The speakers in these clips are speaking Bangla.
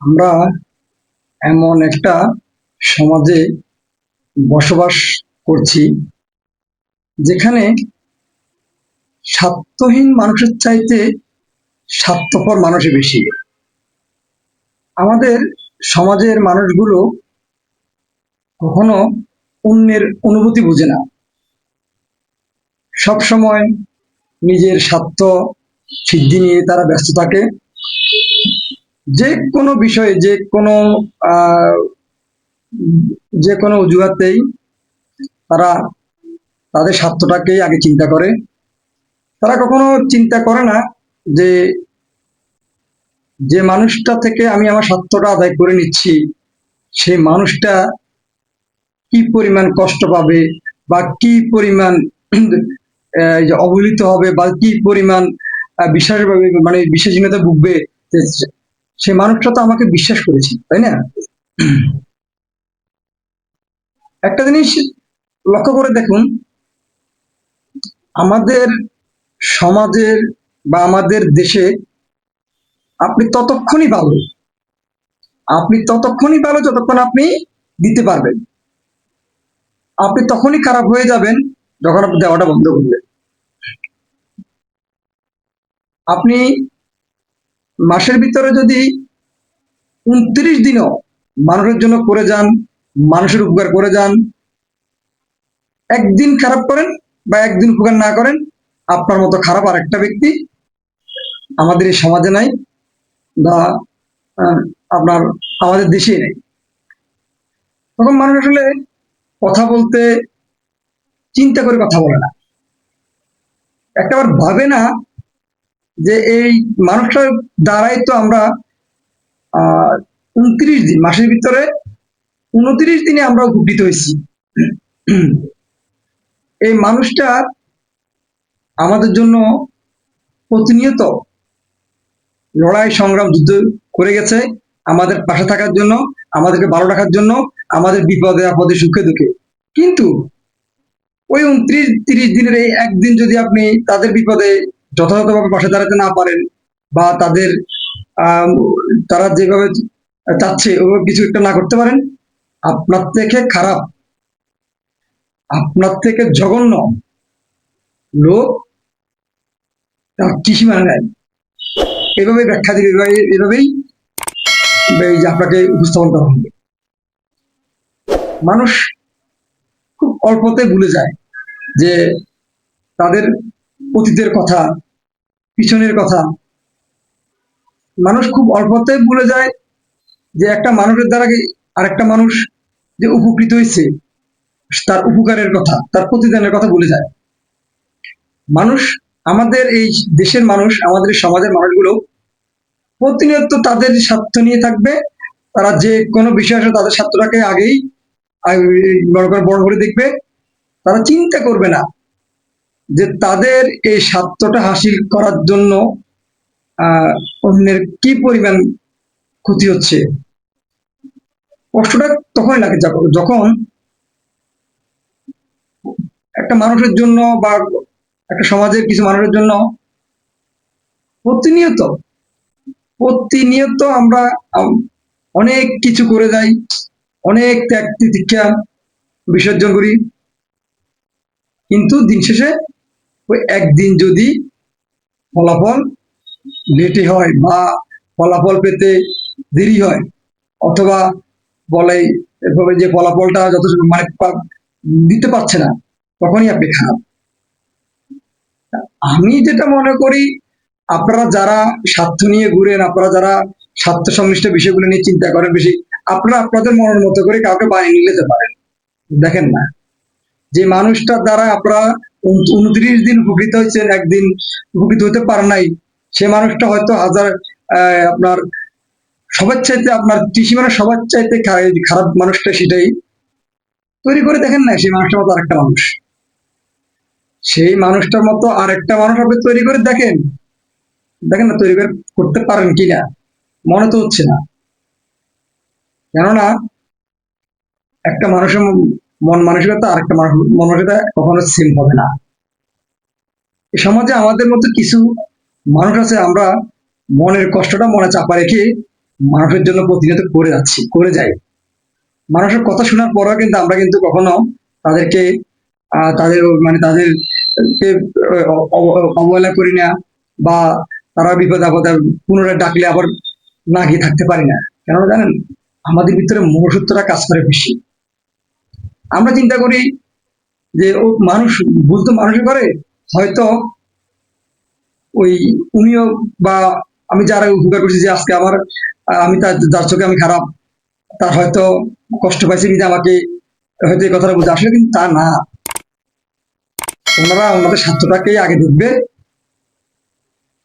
আমরা এমন একটা সমাজে বসবাস করছি যেখানে স্বার্থহীন মানুষের চাইতে স্বার্থপর মানুষই বেশি। আমাদের সমাজের মানুষগুলো কখনো অন্যের অনুভূতি বুঝে না। সব সময় নিজের স্বার্থ সিদ্ধি নিয়ে তারা ব্যস্ত থাকে। যে কোনো বিষয়ে, যে কোনো যে কোনো অজুহাতেই তারা তাদের স্বার্থটাকেই আগে চিন্তা করে। তারা কখনো চিন্তা করে না যে যে মানুষটা থেকে আমি আমার স্বার্থটা আদায় করে নিচ্ছি, সেই মানুষটা কি পরিমাণ কষ্ট পাবে বা কি পরিমাণ অবহেলিত হবে বা কি পরিমাণ পাবে মানে বিশ্বাসহীনতা ভুগবে সে মানুষটা তো আমাকে বিশ্বাস করেছে তাই না? একটা জিনিস লক্ষ্য করে দেখুন, আমাদের সমাজের বা আমাদের দেশে আপনি ততক্ষণই ভালো। আপনি ততক্ষণই ভালো যতক্ষণ আপনি দিতে পারবেন। আপনি তখনই খারাপ হয়ে যাবেন যখন আপনি দেওয়াটা বন্ধ করবেন। আপনি মাসের ভিতরে যদি উনত্রিশ দিনও মানুষের জন্য করে যান, মানুষের উপকার করে যান, একদিন খারাপ করেন বা একদিন উপকার না করেন, আপনার মতো খারাপ আর একটা ব্যক্তি আমাদের এই সমাজে নাই বা আপনার আমাদের দেশে নেই। তখন মানুষ আসলে কথা বলতে, চিন্তা করে কথা বলে না। একটাবার ভাবে না যে এই মানুষটার দ্বারাই তো আমরা আহ উনত্রিশ দিন, মাসের ভিতরে উনত্রিশ দিনে আমরা উপকৃত হয়েছি। এই মানুষটা আমাদের জন্য প্রতিনিয়ত লড়াই, সংগ্রাম, যুদ্ধ করে গেছে। আমাদের পাশে থাকার জন্য, আমাদেরকে ভালো রাখার জন্য, আমাদের বিপদে, আপদে, সুখে, দুঃখে। কিন্তু ওই উনত্রিশ, তিরিশ দিনের এই একদিন যদি আপনি তাদের বিপদে যথাযথভাবে পাশে দাঁড়াতে না পারেন বা তাদের তারা যেভাবে চাচ্ছে, ওভাবে কিছু একটা না করতে পারেন, আপনার থেকে খারাপ, আপনার থেকে জঘন্য লোক তার মানে নেয়? এভাবে ব্যাখ্যা দিবে, এভাবেই আপনাকে উপস্থাপন করা হবে। মানুষ খুব অল্পতে ভুলে যায় যে তাদের অতীতের কথা, পিছনের কথা। মানুষ খুব অল্পতে ভুলে যায় যে একটা মানুষের দ্বারা আরেকটা মানুষ যে উপকৃত হয়েছে, তার উপকারের কথা, তার প্রতিদানের কথা ভুলে যায়। মানুষ, আমাদের এই দেশের মানুষ, আমাদের সমাজের মানুষগুলো প্রতিনিয়ত তাদের স্বার্থ নিয়ে থাকবে। তারা যে কোনো বিষয় তাদের স্বার্থটাকে আগেই বড় করে বড় করে দেখবে। তারা চিন্তা করবে না। যে তাদের এই স্বার্থটা হাসিল করার জন্য অন্যের কি পরিমাণ ক্ষতি হচ্ছে? কষ্টটা তখনই লাগে যখন একটা মানুষের জন্য বা একটা সমাজের কিছু মানুষের জন্য প্রতিনিয়ত প্রতিনিয়ত আমরা অনেক কিছু করে যাই, অনেক ত্যাগ তিতিক্ষা বিসর্জন করি। কিন্তু দিন শেষে ওই একদিন যদি ফলাফল লেটে হয় বা ফলাফল পেতে দেরি হয়, অথবা বলে এভাবে যে ফলাফলটা যত মানে দিতে পারছে না, তখনই আপনি খারাপ। আমি যেটা মনে করি, আপনারা যারা স্বার্থ নিয়ে ঘুরেন, আপনারা যারা স্বার্থ সংশ্লিষ্ট বিষয়গুলো নিয়ে চিন্তা করেন বেশি, আপনারা আপনাদের মনের মতো করে কাউকে বানিয়ে নিয়ে যেতে পারেন। দেখেন না, যে মানুষটার দ্বারা আপনারা উনত্রিশ দিন উপকৃত হয়েছেন একদিন উপকৃত হতে পারে নাই। সে মানুষটা হয়তো হাজার আপনার সবার চাইতে আপনার ত্রিসীমানা সবার চাইতে খারাপ মানুষটা সেটাই। তৈরি করে দেখেন না, সেই মানুষটার মতো আরেকটা মানুষ। সেই মানুষটার মতো আরেকটা মানুষ আপনি তৈরি করে দেখেন। দেখেন না, তৈরি করে করতে পারেন কিনা? মনে তো হচ্ছে না। কেননা, একটা মানুষের মন- মন মানসিকতা আরেকটা মন মানসিকতা কখনো সেম হবে না। সমাজে আমাদের মতো কিছু মানুষ আছে, আমরা মনের কষ্টটা মনে চাপা রেখে মানুষের জন্য প্রতিনিয়ত করে যাচ্ছি, করে যাই। মানুষের কথা শোনার পরেও কিন্তু আমরা কিন্তু কখনো তাদেরকে তাদের মানে তাদেরকে অবহেলা করি না বা তারা বিপদ আপদে পুনরায় ডাকলে আবার না গিয়ে থাকতে পারি না। কেন জানেন, আমাদের ভিতরে মনুষ্যত্বটা কাজ করে বেশি। আমরা চিন্তা করি যে ও মানুষ, ভুল তো মানুষই করে, হয়তো ওই উনিও বা আমি যারা উপকার করছি যে আজকে আমার আমি তার, যার চোখে আমি খারাপ, তার হয়তো কষ্ট পাইছে নিজে আমাকে হয়তো এই কথাটা বুঝে আসলে কিন্তু তা না। ওনারা ওনাদের স্বার্থটাকেই আগে দেখবে।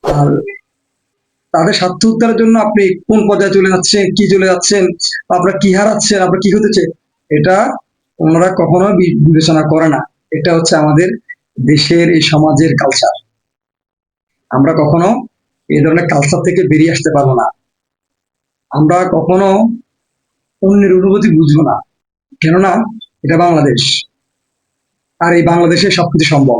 আর তাদের স্বার্থ উদ্ধারের জন্য আপনি কোন পর্যায়ে চলে যাচ্ছেন, কি চলে যাচ্ছেন, আপনার কি হারাচ্ছেন, আপনার কি হতেছে এটা ওনারা কখনো বিবেচনা করে না। এটা হচ্ছে আমাদের দেশের এই সমাজের কালচার আমরা কখনো এই ধরনের কালচার থেকে বেরিয়ে আসতে পারব না। আমরা কখনো অন্যের অনুভূতি বুঝব না। কেননা এটা বাংলাদেশ। আর এই বাংলাদেশে সবকিছু সম্ভব।